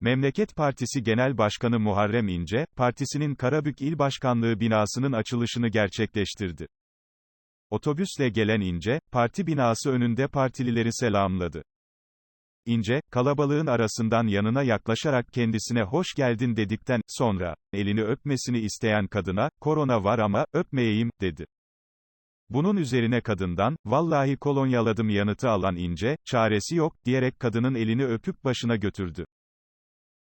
Memleket Partisi Genel Başkanı Muharrem İnce, partisinin Karabük İl Başkanlığı binasının açılışını gerçekleştirdi. Otobüsle gelen İnce, parti binası önünde partilileri selamladı. İnce, kalabalığın arasından yanına yaklaşarak kendisine hoş geldin dedikten sonra, elini öpmesini isteyen kadına, korona var ama, öpmeyeyim, dedi. Bunun üzerine kadından, vallahi kolonyaladım yanıtı alan İnce, çaresi yok, diyerek kadının elini öpüp başına götürdü.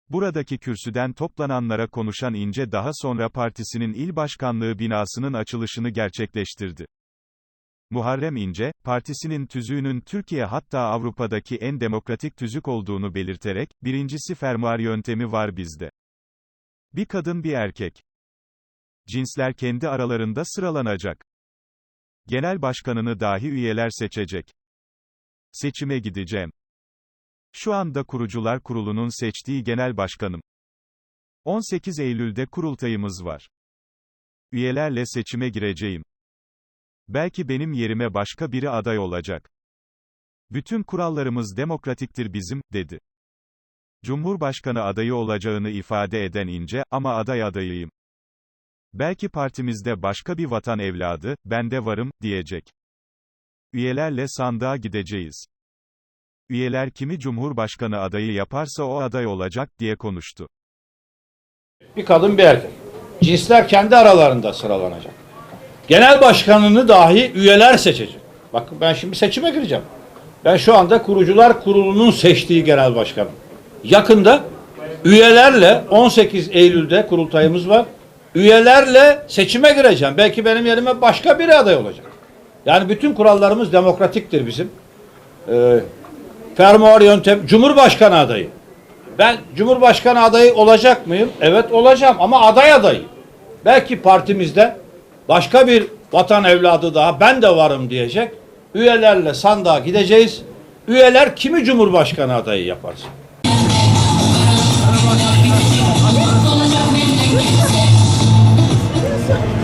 Buradaki kürsüden toplananlara konuşan İnce daha sonra partisinin il başkanlığı binasının açılışını gerçekleştirdi. Muharrem İnce, partisinin tüzüğünün Türkiye hatta Avrupa'daki en demokratik tüzük olduğunu belirterek, birincisi fermuar yöntemi var bizde. Bir kadın bir erkek. Cinsler kendi aralarında sıralanacak. Genel başkanını dahi üyeler seçecek. Seçime gideceğim. Şu anda Kurucular Kurulu'nun seçtiği genel başkanım. 18 Eylül'de kurultayımız var. Üyelerle seçime gireceğim. Belki benim yerime başka biri aday olacak. Bütün kurallarımız demokratiktir bizim, dedi. Cumhurbaşkanı adayı olacağını ifade eden İnce, ama aday adayıyım. Belki partimizde başka bir vatan evladı, ben de varım, diyecek. Üyelerle sandığa gideceğiz. Üyeler kimi Cumhurbaşkanı adayı yaparsa o aday olacak, diye konuştu. Bir kadın bir erkek. Cinsler kendi aralarında sıralanacak. Genel başkanını dahi üyeler seçecek. Bakın ben şimdi seçime gireceğim. Ben şu anda kurucular kurulunun seçtiği genel başkanım. Yakında üyelerle 18 Eylül'de kurultayımız var. Üyelerle seçime gireceğim. Belki benim yerime başka biri aday olacak. Yani bütün kurallarımız demokratiktir bizim. Ee, fermuar yöntem, Cumhurbaşkanı adayı. Ben Cumhurbaşkanı adayı olacak mıyım? Evet olacağım ama aday adayı. Belki partimizde başka bir vatan evladı daha ben de varım diyecek. Üyelerle sandığa gideceğiz. Üyeler kimi Cumhurbaşkanı adayı yaparsa.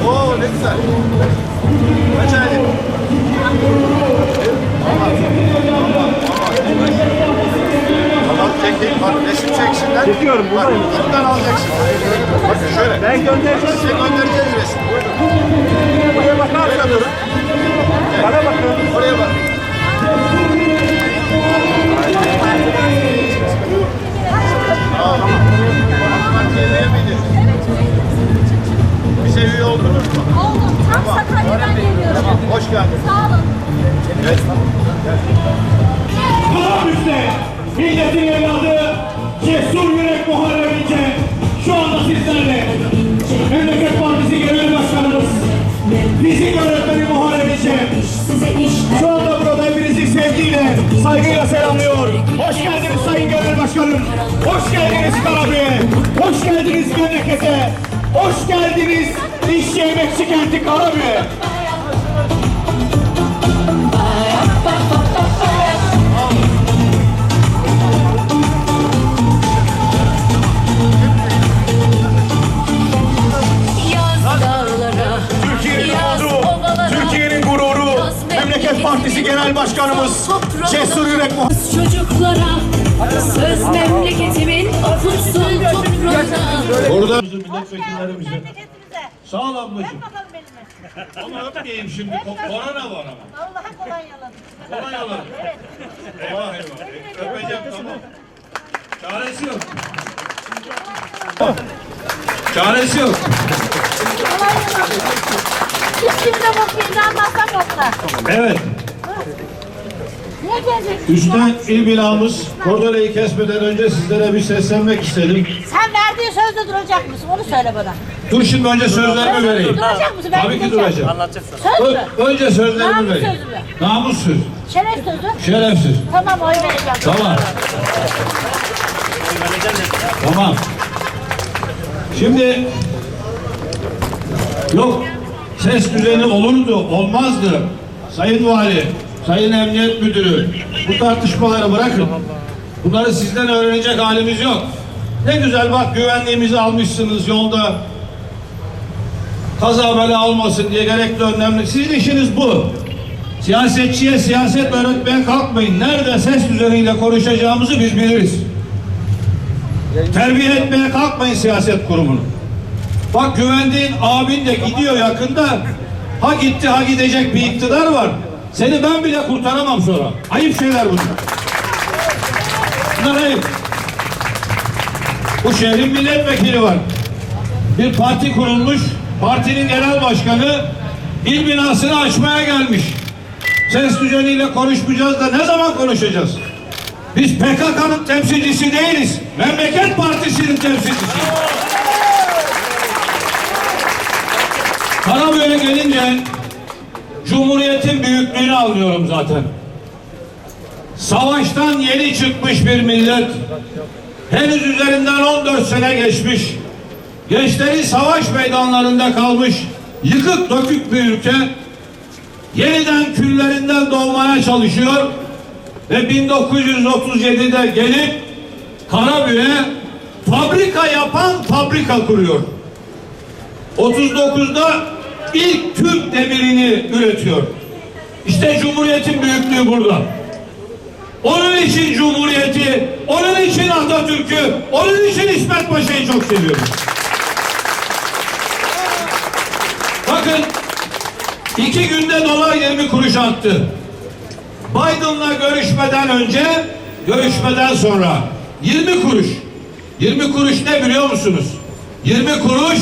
Oo ne güzel. Kaç aylık? Tamam tek tek bak resim çeksinler. Çekiyorum, Bak buradayım. buradan alacaksın. Bakın şöyle. Ben göndereceğim. Size göndereceğiz resim. Buraya bakar mısınız? Bana bakın. Oraya bak. Tamam. Bize üye oldunuz mu? Oldum. Tam Sakarya'dan geliyorum. Tamam. Hoş geldin. Sağ olun. Evet. Karabük'te milletin evladı Cesur Yürek Muharrem İnce şu anda sizlerle Memleket Partisi Genel Başkanımız Fizik Öğretmeni Muharrem İnce şu anda burada hepinizi sevgiyle, saygıyla selamlıyor. Hoş geldiniz Sayın Genel Başkanım. Hoş geldiniz Karabük'e. Hoş geldiniz memlekete. Hoş geldiniz İşçi Emekçi Kenti Karabük'e. Partisi Genel Başkanımız Cesur Yürek çocuklara söz memleketimin okunsun toprağına. Burada milletvekillerimizi. Sağ ol ablacığım. Onu öpmeyeyim şimdi. Ko- Korona var ama. Allah'a kolonyaladım. Kolonyalar. Evet. Eyvah eyvah. Öpeceğim tamam. Çaresi yok. Çaresi yok. Siz kimde bakayım anlatsam yoksa. Evet. Niye geleceksin? Üstten il binamız kordeleyi kesmeden önce sizlere bir seslenmek istedim. Sen verdiğin sözde duracak mısın? Onu söyle bana. Dur şimdi önce sözlerimi vereyim. Duracak mısın? Ben Tabii ki gideceğim. duracağım. Söz mü? Ö- önce sözlerimi Namus vereyim. sözü mü? Namus söz. Şeref sözü. Şerefsiz. Tamam oy vereceğim. Tamam. Tamam. Şimdi yok ses düzeni olurdu, olmazdı. Sayın Vali, Sayın Emniyet Müdürü bu tartışmaları bırakın. Bunları sizden öğrenecek halimiz yok. Ne güzel bak güvenliğimizi almışsınız yolda. Kaza bela olmasın diye gerekli önlemler. Sizin işiniz bu. Siyasetçiye siyaset öğretmeye kalkmayın. Nerede ses düzeniyle konuşacağımızı biz biliriz. Terbiye etmeye kalkmayın siyaset kurumunu. Bak güvendiğin abin de gidiyor yakında. Ha gitti ha gidecek bir iktidar var. Seni ben bile kurtaramam sonra. Ayıp şeyler bunlar. Bunlar ayıp. Bu şehrin milletvekili var. Bir parti kurulmuş. Partinin genel başkanı il binasını açmaya gelmiş. Ses düzeniyle konuşmayacağız da ne zaman konuşacağız? Biz PKK'nın temsilcisi değiliz. Memleket Partisi'nin temsilcisiyiz. Cumhuriyet'in büyüklüğünü anlıyorum zaten. Savaştan yeni çıkmış bir millet. Henüz üzerinden 14 sene geçmiş. Gençleri savaş meydanlarında kalmış. Yıkık dökük bir ülke. Yeniden küllerinden doğmaya çalışıyor. Ve 1937'de gelip Karabüye fabrika yapan fabrika kuruyor. 39'da ilk Türk demirini üretiyor. İşte Cumhuriyet'in büyüklüğü burada. Onun için Cumhuriyeti, onun için Atatürk'ü, onun için İsmet Paşa'yı çok seviyorum. Bakın iki günde dolar 20 kuruş attı. Biden'la görüşmeden önce, görüşmeden sonra 20 kuruş. 20 kuruş ne biliyor musunuz? 20 kuruş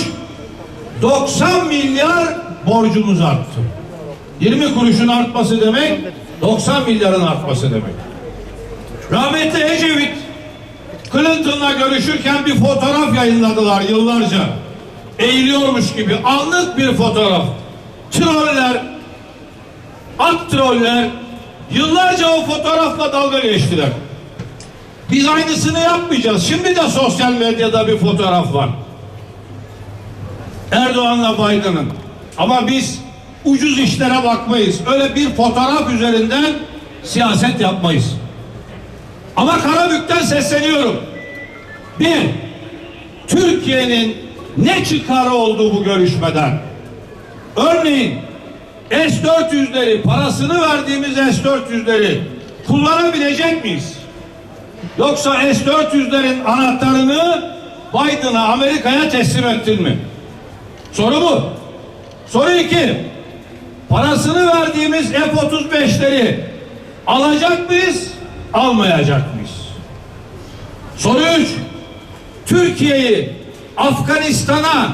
90 milyar borcumuz arttı. 20 kuruşun artması demek 90 milyarın artması demek. Rahmetli Ecevit Clinton'la görüşürken bir fotoğraf yayınladılar yıllarca. Eğiliyormuş gibi anlık bir fotoğraf. Troller, ak troller yıllarca o fotoğrafla dalga geçtiler. Biz aynısını yapmayacağız. Şimdi de sosyal medyada bir fotoğraf var. Erdoğan'la Biden'ın. Ama biz ucuz işlere bakmayız. Öyle bir fotoğraf üzerinden siyaset yapmayız. Ama Karabük'ten sesleniyorum. Bir, Türkiye'nin ne çıkarı oldu bu görüşmeden? Örneğin S-400'leri, parasını verdiğimiz S-400'leri kullanabilecek miyiz? Yoksa S-400'lerin anahtarını Biden'a, Amerika'ya teslim ettin mi? Soru bu. Soru iki. Parasını verdiğimiz F-35'leri alacak mıyız, almayacak mıyız? Soru üç. Türkiye'yi Afganistan'a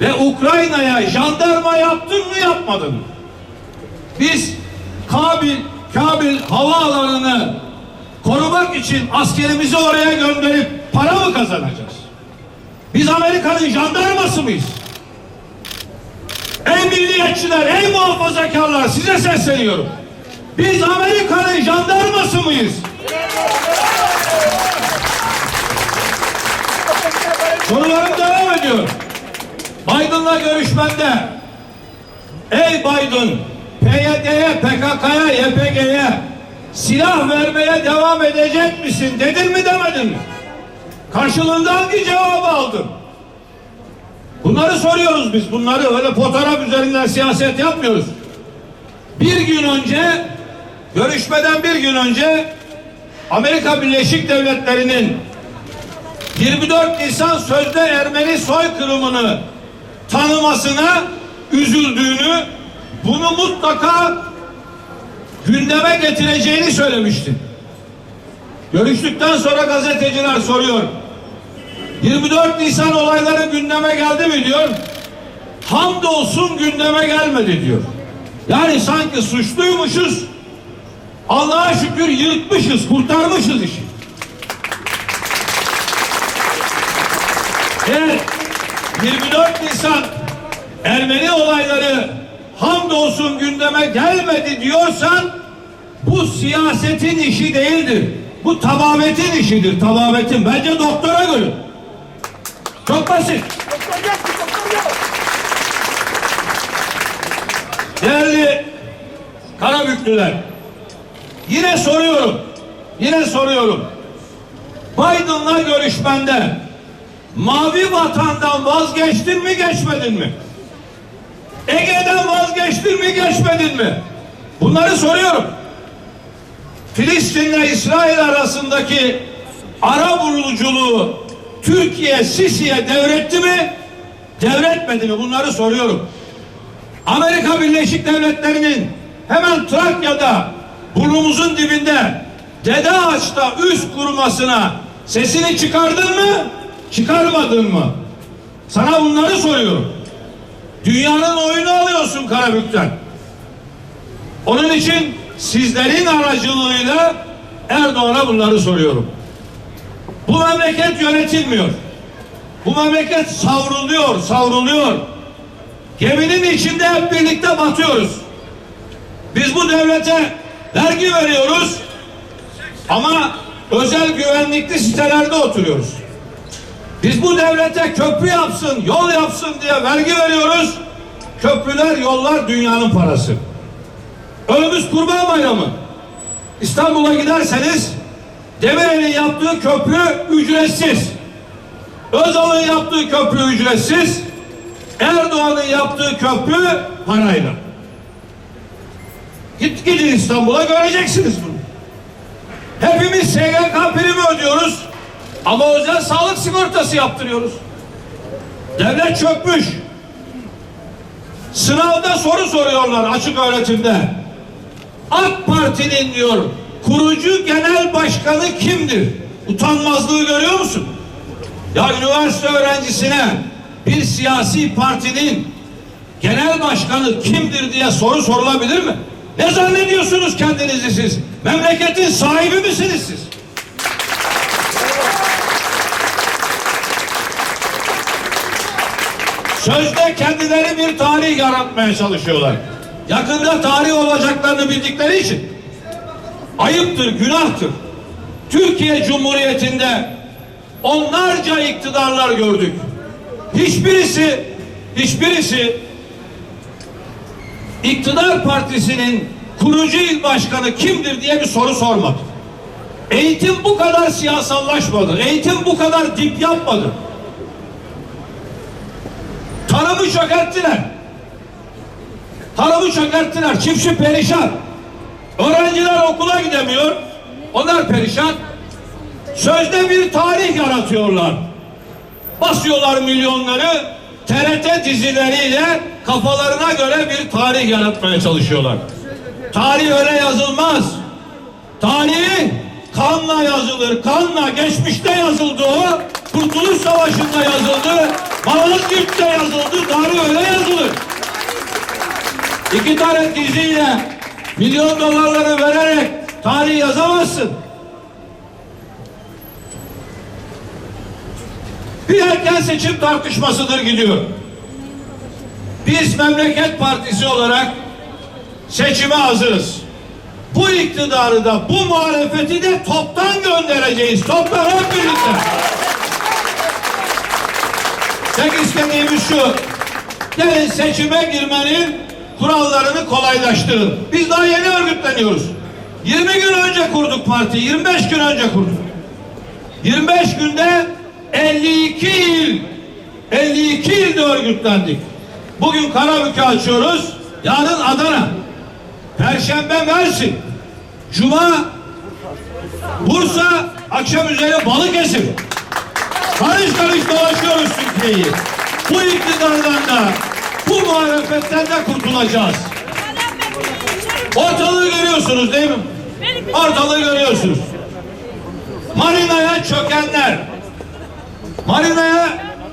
ve Ukrayna'ya jandarma yaptın mı yapmadın mı? Biz Kabil, Kabil havaalanını korumak için askerimizi oraya gönderip para mı kazanacağız? Biz Amerika'nın jandarması mıyız? Ey milliyetçiler, ey muhafazakarlar size sesleniyorum. Biz Amerika'nın jandarması mıyız? Sorularım devam ediyor. Biden'la görüşmende Ey Biden PYD'ye, PKK'ya, YPG'ye silah vermeye devam edecek misin? Dedin mi demedin mi? Karşılığında hangi cevabı aldın? Bunları soruyoruz biz. Bunları öyle fotoğraf üzerinden siyaset yapmıyoruz. Bir gün önce görüşmeden bir gün önce Amerika Birleşik Devletleri'nin 24 Nisan sözde Ermeni soykırımını tanımasına üzüldüğünü bunu mutlaka gündeme getireceğini söylemişti. Görüştükten sonra gazeteciler soruyor. 24 Nisan olayları gündeme geldi mi diyor. Hamdolsun gündeme gelmedi diyor. Yani sanki suçluymuşuz. Allah'a şükür yırtmışız, kurtarmışız işi. Eğer 24 Nisan Ermeni olayları hamdolsun gündeme gelmedi diyorsan bu siyasetin işi değildir. Bu tababetin işidir, tababetin. Bence doktora görün. Çok basit. Değerli Karabüklüler, yine soruyorum, yine soruyorum. Biden'la görüşmende Mavi vatandan vazgeçtin mi geçmedin mi? Ege'den vazgeçtin mi geçmedin mi? Bunları soruyorum. Filistin'le İsrail arasındaki ara buluculuğu Türkiye Sisi'ye devretti mi? Devretmedi mi? Bunları soruyorum. Amerika Birleşik Devletleri'nin hemen Trakya'da burnumuzun dibinde Dede Ağaç'ta üst kurumasına sesini çıkardın mı? Çıkarmadın mı? Sana bunları soruyorum. Dünyanın oyunu alıyorsun Karabük'ten. Onun için sizlerin aracılığıyla Erdoğan'a bunları soruyorum. Bu memleket yönetilmiyor. Bu memleket savruluyor, savruluyor. Geminin içinde hep birlikte batıyoruz. Biz bu devlete vergi veriyoruz ama özel güvenlikli sitelerde oturuyoruz. Biz bu devlete köprü yapsın, yol yapsın diye vergi veriyoruz. Köprüler, yollar dünyanın parası. Önümüz Kurban Bayramı. İstanbul'a giderseniz Demirel'in yaptığı köprü ücretsiz. Özal'ın yaptığı köprü ücretsiz. Erdoğan'ın yaptığı köprü parayla. Git gidin İstanbul'a göreceksiniz bunu. Hepimiz SGK primi ödüyoruz. Ama özel sağlık sigortası yaptırıyoruz. Devlet çökmüş. Sınavda soru soruyorlar açık öğretimde. AK Parti'nin diyor kurucu genel başkanı kimdir? Utanmazlığı görüyor musun? Ya üniversite öğrencisine bir siyasi partinin genel başkanı kimdir diye soru sorulabilir mi? Ne zannediyorsunuz kendinizi siz? Memleketin sahibi misiniz siz? Sözde kendileri bir tarih yaratmaya çalışıyorlar. Yakında tarih olacaklarını bildikleri için ayıptır, günahtır. Türkiye Cumhuriyeti'nde onlarca iktidarlar gördük. Hiçbirisi, hiçbirisi iktidar partisinin kurucu il başkanı kimdir diye bir soru sormadı. Eğitim bu kadar siyasallaşmadı. Eğitim bu kadar dip yapmadı. Tarımı çökerttiler. Tarımı çökerttiler. Çiftçi perişan. Öğrenciler okula gidemiyor. Onlar perişan. Sözde bir tarih yaratıyorlar. Basıyorlar milyonları TRT dizileriyle kafalarına göre bir tarih yaratmaya çalışıyorlar. Tarih öyle yazılmaz. Tarih kanla yazılır. Kanla geçmişte yazıldı o. Kurtuluş Savaşı'nda yazıldı. Malazgirt'te yazıldı. Tarih öyle yazılır. İki tane diziyle milyon dolarları vererek tarih yazamazsın. Bir erken seçim tartışmasıdır gidiyor. Biz Memleket Partisi olarak seçime hazırız. Bu iktidarı da bu muhalefeti de toptan göndereceğiz. Toptan hep birlikte. Tek istediğimiz şu. Gelin seçime girmenin kurallarını kolaylaştırın. Biz daha yeni örgütleniyoruz. 20 gün önce kurduk parti. 25 gün önce kurduk. 25 günde 52 il 52 ilde örgütlendik. Bugün Karabük'ü açıyoruz. Yarın Adana. Perşembe Mersin. Cuma Bursa akşam üzeri Balıkesir. Karış karış dolaşıyoruz Türkiye'yi. Bu iktidardan da bu muhalefetten de kurtulacağız. Ortalığı görüyorsunuz değil mi? Ortalığı görüyorsunuz. Marina'ya çökenler. Marina'ya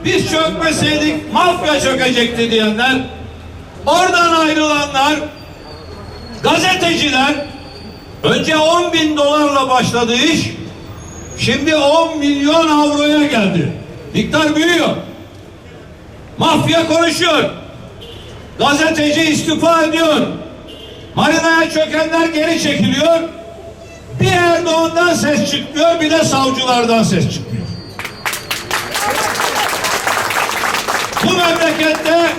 biz çökmeseydik mafya çökecekti diyenler. Oradan ayrılanlar. Gazeteciler. Önce 10 bin dolarla başladı iş. Şimdi 10 milyon avroya geldi. Miktar büyüyor. Mafya konuşuyor. Gazeteci istifa ediyor. Marina'ya çökenler geri çekiliyor. Bir Erdoğan'dan ses çıkmıyor, bir de savcılardan ses çıkmıyor. Bu memlekette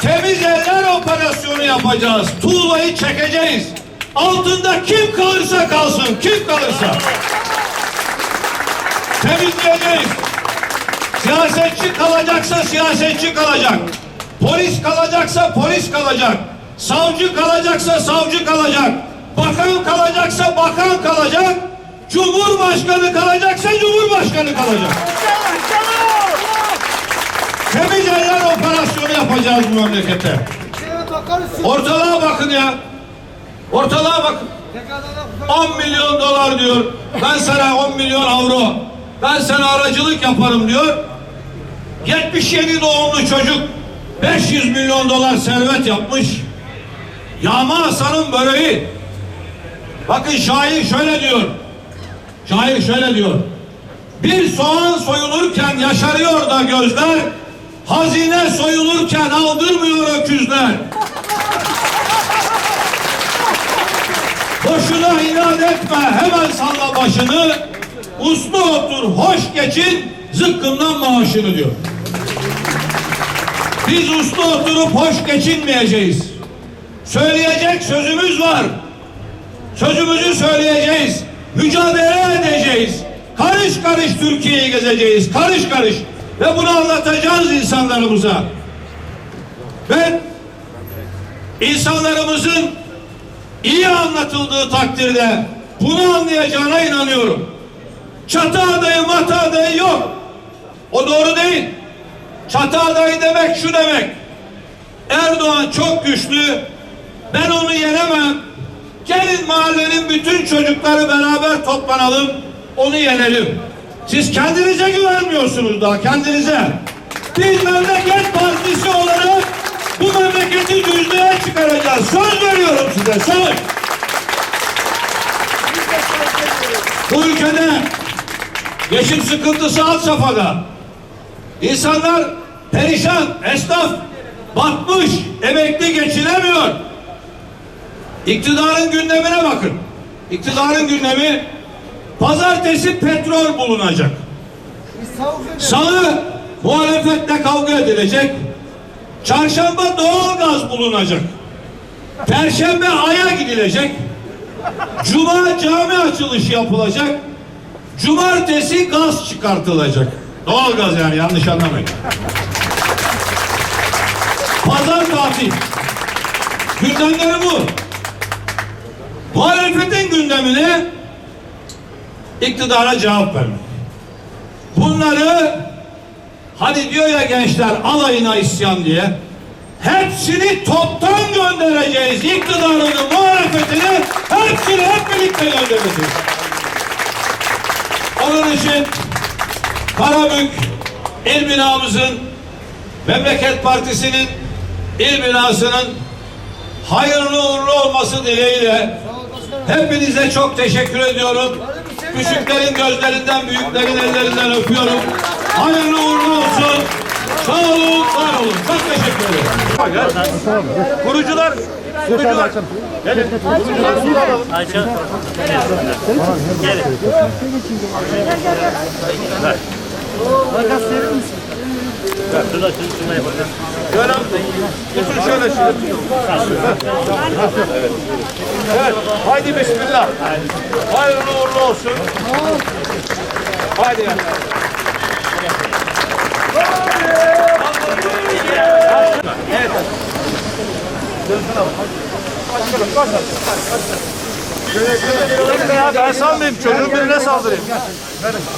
temiz eller operasyonu yapacağız. Tuğlayı çekeceğiz. Altında kim kalırsa kalsın, kim kalırsa. Temizleyeceğiz. Siyasetçi kalacaksa siyasetçi kalacak. Polis kalacaksa polis kalacak. Savcı kalacaksa savcı kalacak. Bakan kalacaksa bakan kalacak. Cumhurbaşkanı kalacaksa cumhurbaşkanı kalacak. operasyonu yapacağız bu memlekete. Ortalığa bakın ya. Ortalığa bakın. 10 milyon dolar diyor. Ben sana 10 milyon avro. Ben sana aracılık yaparım diyor. 77 doğumlu çocuk 500 milyon dolar servet yapmış. Yağma Hasan'ın böreği. Bakın şair şöyle diyor. Şair şöyle diyor. Bir soğan soyulurken yaşarıyor da gözler. Hazine soyulurken aldırmıyor öküzler. Boşuna inat etme hemen salla başını. Uslu otur hoş geçin zıkkımdan maaşını diyor. Biz uslu oturup hoş geçinmeyeceğiz. Söyleyecek sözümüz var. Sözümüzü söyleyeceğiz. Mücadele edeceğiz. Karış karış Türkiye'yi gezeceğiz. Karış karış. Ve bunu anlatacağız insanlarımıza. Ben insanlarımızın iyi anlatıldığı takdirde bunu anlayacağına inanıyorum. Çatı adayı matı adayı yok. O doğru değil. Çatı demek şu demek. Erdoğan çok güçlü. Ben onu yenemem. Gelin mahallenin bütün çocukları beraber toplanalım. Onu yenelim. Siz kendinize güvenmiyorsunuz daha kendinize. Biz memleket partisi olarak bu memleketi düzlüğe çıkaracağız. Söz veriyorum size söz. Bu ülkede geçim sıkıntısı alt safhada. İnsanlar perişan, esnaf batmış, emekli geçinemiyor. İktidarın gündemine bakın. İktidarın gündemi pazartesi petrol bulunacak. Salı muhalefetle kavga edilecek. Çarşamba doğalgaz bulunacak. Perşembe aya gidilecek. Cuma cami açılışı yapılacak. Cumartesi gaz çıkartılacak. Doğalgaz yani yanlış anlamayın. Tatil. Gündemleri bu. Muhalefetin gündemine iktidara cevap vermek. Bunları hani diyor ya gençler alayına isyan diye hepsini toptan göndereceğiz. İktidarını, muhalefetini hepsini hep birlikte göndereceğiz. Onun için Karabük il binamızın Memleket Partisi'nin il binasının hayırlı uğurlu olması dileğiyle hepinize çok teşekkür ediyorum. Küçüklerin gözlerinden, büyüklerin ellerinden öpüyorum. Hayırlı uğurlu olsun. Sağ olun, var olun. Çok teşekkür ederim. Kurucular. Kurucular. Şöyle tutun şöyle şöyle. Evet. evet. Haydi bismillah. Hayırlı uğurlu olsun. Haydi. Evet. Bekle ya ben salmayayım çocuğun birine saldırayım.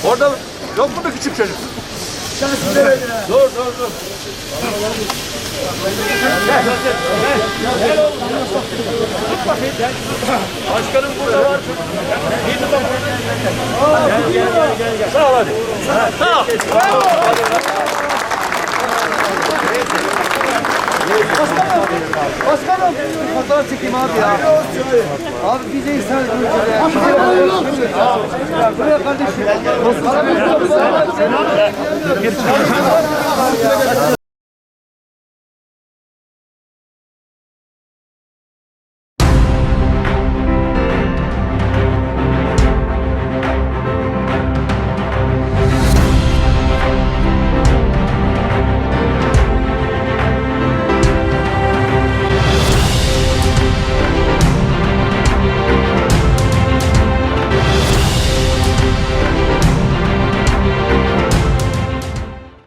Orada yok mu bir küçük çocuk? Dur dur dur. Gel, gel, gel. Gel. Başkanım burada var. Tut bakayım. Gel gel gel gel. Sağ ol hadi. Sağ ol. Başkanım fotoğraf çekeyim abi ya. Abi biz de insan Buraya kardeşim.